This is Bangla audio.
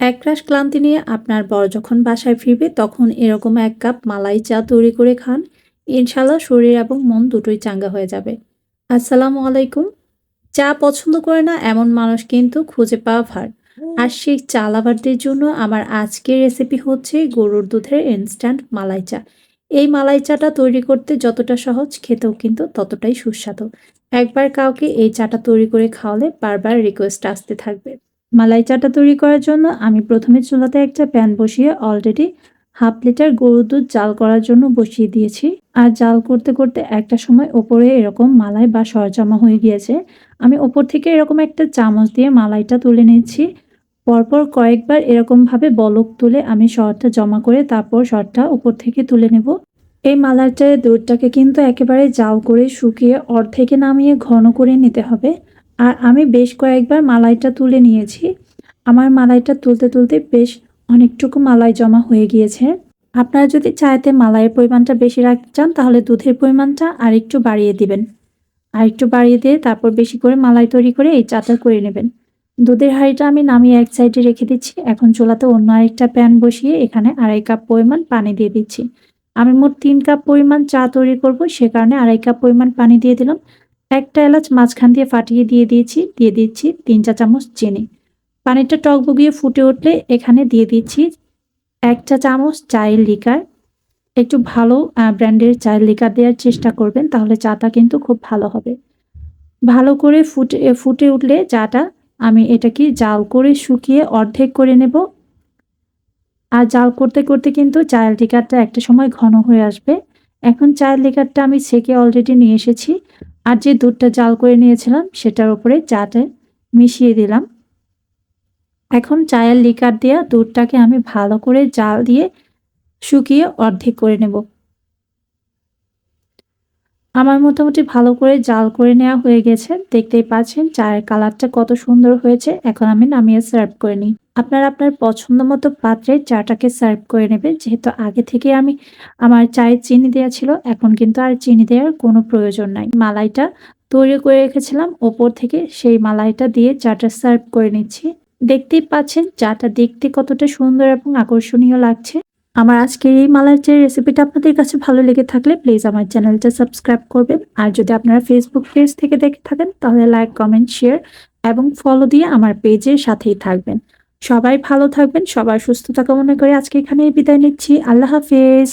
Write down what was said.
একরাশ ক্লান্তি নিয়ে আপনার বর যখন বাসায় ফিরবে, তখন এরকম এক কাপ মালাই চা তৈরি করে খান। ইনশাল্লাহ শরীর এবং মন দুটোই চাঙ্গা হয়ে যাবে। আসসালামু আলাইকুম। চা পছন্দ করে না এমন মানুষ কিন্তু খুঁজে পাওয়া ভার। আর সেই চা লাভারদের জন্য আমার আজকের রেসিপি হচ্ছে গরুর দুধের ইনস্ট্যান্ট মালাই চা। এই মালাই চাটা তৈরি করতে যতটা সহজ, খেতেও কিন্তু ততটাই সুস্বাদু। একবার কাউকে এই চাটা তৈরি করে খাওয়ালে বারবার রিকোয়েস্ট আসতে থাকবে। মালাই চাটা তৈরি করার জন্য আমি প্রথমে চুলাতে একটা প্যান বসিয়ে অলরেডি হাফ লিটার গরুর দুধ জাল করার জন্য বসিয়ে দিয়েছি। আর জাল করতে করতে একটা সময় ওপরে এরকম মালাই বা সরজমা হয়ে গিয়েছে। আমি ওপর থেকে এরকম একটা চামচ দিয়ে মালাইটা তুলে নিচ্ছি। পরপর কয়েকবার এরকমভাবে বলক তুলে আমি শরটা জমা করে তারপর শরটা উপর থেকে তুলে নেব। এই মালাইটার দুধটাকে কিন্তু একেবারে জাল করে শুকিয়ে অর্ধেকে নামিয়ে ঘন করে নিতে হবে। আর আমি বেশ কয়েকবার মালাইটা তুলে নিয়েছি। আমার মালাইটা তুলতে তুলতে বেশ অনেকটুকু মালাই জমা হয়ে গিয়েছে। আপনারা যদি চাইতে মালাইয়ের পরিমাণটা বেশি রাখতে চান, তাহলে দুধের পরিমাণটা আর একটু বাড়িয়ে দিবেন। আর একটু বাড়িয়ে দিয়ে তারপর বেশি করে মালাই তৈরি করে এই চাটা করে নেবেন। দুধের হাঁড়িটা আমি নামিয়ে এক সাইডে রেখে দিচ্ছি। এখন চুলাতে অন্য আরেকটা প্যান বসিয়ে এখানে আড়াই কাপ পরিমাণ পানি দিয়ে দিচ্ছি। আমি মোট তিন কাপ পরিমাণ চা তৈরি করব। সে কারণে আড়াই কাপ পরিমাণ পানি দিয়ে দিলাম। একটা এলাচ মাঝখান দিয়ে ফাটিয়ে দিয়ে দিয়েছি, দিয়ে দিচ্ছি তিন চা চামচ চিনি। পানিটা টক বগিয়ে ফুটে উঠলে এখানে দিয়ে দিচ্ছি এক চা চামচ চায়ের লিকার। একটু ভালো ব্র্যান্ডের চায়ের লিকার দেওয়ার চেষ্টা করবেন, তাহলে চাটা কিন্তু খুব ভালো হবে। ভালো করে ফুটে ফুটে উঠলে চাটা আমি এটাকে জাল করে শুকিয়ে অর্ধেক করে নেব। আর জাল করতে করতে কিন্তু চায়ের লিকারটা একটা সময় ঘন হয়ে আসবে। এখন চায়ের লিকারটা আমি সেকে অলরেডি নিয়ে এসেছি। আর যে দুধটা জাল করে নিয়েছিলাম সেটার উপরে চাটে মিশিয়ে দিলাম। এখন চায়ের লিকার দেওয়া দুধটাকে আমি ভালো করে জাল দিয়ে শুকিয়ে অর্ধেক করে নেব। আমার মোটামুটি ভালো করে জাল করে নেওয়া হয়ে গেছে। দেখতেই পাচ্ছেন চায়ের কালারটা কত সুন্দর হয়েছে। এখন আমি নামিয়ে সার্ভ করে নিই। আপনার আপনার পছন্দ মতো পাত্রে চাটাকে সার্ভ করে নেবেন। যেহেতু আগে থেকে আমি আমার চায়ে চিনি দেওয়া ছিল, এখন কিন্তু আর চিনি দেওয়ার কোনো প্রয়োজন নাই। মালাইটা তৈরি করে রেখেছিলাম। ওপর থেকে সেই মালাইটা দিয়ে চাটা সার্ভ করে নিচ্ছি। দেখতেই পাচ্ছেন চাটা দেখতে কতটা সুন্দর এবং আকর্ষণীয় লাগছে। আমার আজকের এই মালার যে রেসিপিটা আপনাদের কাছে ভালো লেগে থাকলে প্লিজ আমার চ্যানেলটা সাবস্ক্রাইব করবেন। আর যদি আপনারা ফেসবুক পেজ থেকে দেখে থাকেন, তাহলে লাইক কমেন্ট শেয়ার এবং ফলো দিয়ে আমার পেজের সাথেই থাকবেন। সবাই ভালো থাকবেন, সবার সুস্থতা কামনা করে আজকে এখানেই বিদায় নিচ্ছি। আল্লাহ হাফেজ।